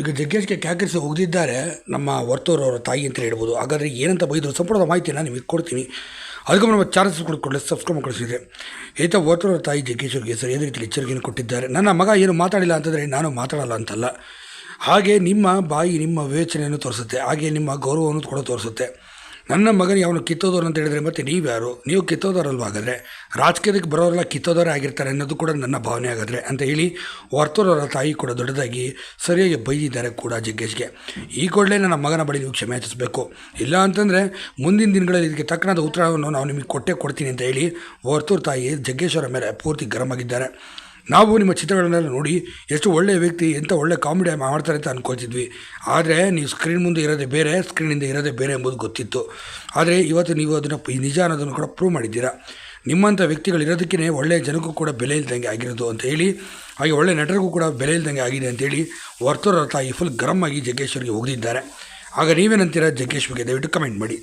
ಈಗ ಜಗ್ಗೇಶ್ಗೆ ಕ್ಯಾಕರಿಸಿ ಹೋಗದಿದ್ದಾರೆ, ನಮ್ಮ ವರ್ತೂರವರ ತಾಯಿ ಅಂತ ಹೇಳ್ಬೋದು. ಹಾಗಾದರೆ ಏನಂತ ಬೈದರು? ಸಂಪೂರ್ಣ ಮಾಹಿತಿನ ನಿಮಗೆ ಕೊಡ್ತೀನಿ. ಅದಕ್ಕೆ ನಮ್ಮ ಚಾನಲ್ಸ್ ಕೊಡಲಿ ಸಬ್ಸ್ಕ್ರೈಬ್ ಮಾಡ್ಕೊಳಿಸಿದ್ರೆ ಏತ ವರ್ತೂರವ್ರ ತಾಯಿ ಜಗ್ಗೇಶ್ವರಿಗೆ ಯಾವುದೇ ರೀತಿಯಲ್ಲಿ ಎಚ್ಚರಿಕೆಯನ್ನು ಕೊಟ್ಟಿದ್ದಾರೆ. ನನ್ನ ಮಗ ಏನು ಮಾತಾಡಿಲ್ಲ ಅಂತಂದರೆ ನಾನು ಮಾತಾಡಲ್ಲ ಅಂತಲ್ಲ. ಹಾಗೆ ನಿಮ್ಮ ಬಾಯಿ ನಿಮ್ಮ ವಿವೇಚನೆಯನ್ನು ತೋರಿಸುತ್ತೆ. ಹಾಗೆ ನಿಮ್ಮ ಗೌರವವನ್ನು ಕೂಡ ತೋರಿಸುತ್ತೆ. ನನ್ನ ಮಗನ ಅವನು ಕಿತ್ತೋದವ್ರು ಅಂತ ಹೇಳಿದ್ರೆ ಮತ್ತೆ ನೀವು ಯಾರು? ನೀವು ಕಿತ್ತೋದವ್ರಲ್ವ ಹಾಗಾದರೆ? ರಾಜಕೀಯಕ್ಕೆ ಬರೋರೆಲ್ಲ ಕಿತ್ತೋದವರೇ ಆಗಿರ್ತಾರೆ ಅನ್ನೋದು ಕೂಡ ನನ್ನ ಭಾವನೆ ಆಗಿದ್ರೆ ಅಂತ ಹೇಳಿ ವರ್ತೂರವರ ತಾಯಿ ಕೂಡ ದೊಡ್ಡದಾಗಿ ಸರಿಯಾಗಿ ಬೈದಿದ್ದಾರೆ ಕೂಡ ಜಗ್ಗೇಶ್ಗೆ. ಈ ಕೂಡಲೇ ನನ್ನ ಮಗನ ಬಳಿ ನೀವು ಕ್ಷಮೆ ಯಾಚಿಸಬೇಕು ಇಲ್ಲ ಅಂತಂದರೆ ಮುಂದಿನ ದಿನಗಳಲ್ಲಿ ಇದಕ್ಕೆ ತಕ್ಕನಾದ ಉತ್ತರವನ್ನು ನಾವು ನಿಮಗೆ ಕೊಟ್ಟೇ ಕೊಡ್ತೀನಿ ಅಂತ ಹೇಳಿ ವರ್ತೂರು ತಾಯಿ ಜಗ್ಗೇಶ್ವರ ಮೇಲೆ ಪೂರ್ತಿ ಗರಂ ಆಗಿದ್ದಾರೆ. ನಾವು ನಿಮ್ಮ ಚಿತ್ರಗಳನ್ನೆಲ್ಲ ನೋಡಿ ಎಷ್ಟು ಒಳ್ಳೆಯ ವ್ಯಕ್ತಿ ಎಂಥ ಒಳ್ಳೆ ಕಾಮಿಡಿ ಮಾಡ್ತಾರೆ ಅಂತ ಅಂದ್ಕೊಳ್ತಿದ್ವಿ ಆದರೆ ನೀವು ಸ್ಕ್ರೀನ್ ಮುಂದೆ ಇರೋದೇ ಬೇರೆ ಸ್ಕ್ರೀನಿಂದ ಇರೋದೇ ಬೇರೆ ಎಂಬುದು ಗೊತ್ತಿತ್ತು. ಆದರೆ ಇವತ್ತು ನೀವು ಅದನ್ನು ಈ ನಿಜ ಅನ್ನೋದನ್ನು ಕೂಡ ಪ್ರೂವ್ ಮಾಡಿದ್ದೀರಾ? ನಿಮ್ಮಂಥ ವ್ಯಕ್ತಿಗಳು ಇರೋದಕ್ಕೇ ಒಳ್ಳೆಯ ಜನಕ್ಕೂ ಕೂಡ ಬೆಲೆ ಇಲ್ದಂಗೆ ಆಗಿರೋದು ಅಂತ ಹೇಳಿ, ಹಾಗೆ ಒಳ್ಳೆ ನಟರಿಗೂ ಕೂಡ ಬೆಲೆ ಇಲ್ದಂಗೆ ಆಗಿದೆ ಅಂತೇಳಿ ವರ್ತೂರ ತಾಯಿ ಫುಲ್ ಗರಮ್ ಆಗಿ ಜಗ್ಗೇಶ್ವರಿಗೆ ಹೋಗಿದ್ದಾರೆ ಆಗ ನೀವೇನಂತೀರಾ ಜಗ್ಗೇಶ್ವರಿಗೆ? ದಯವಿಟ್ಟು ಕಮೆಂಟ್ ಮಾಡಿ.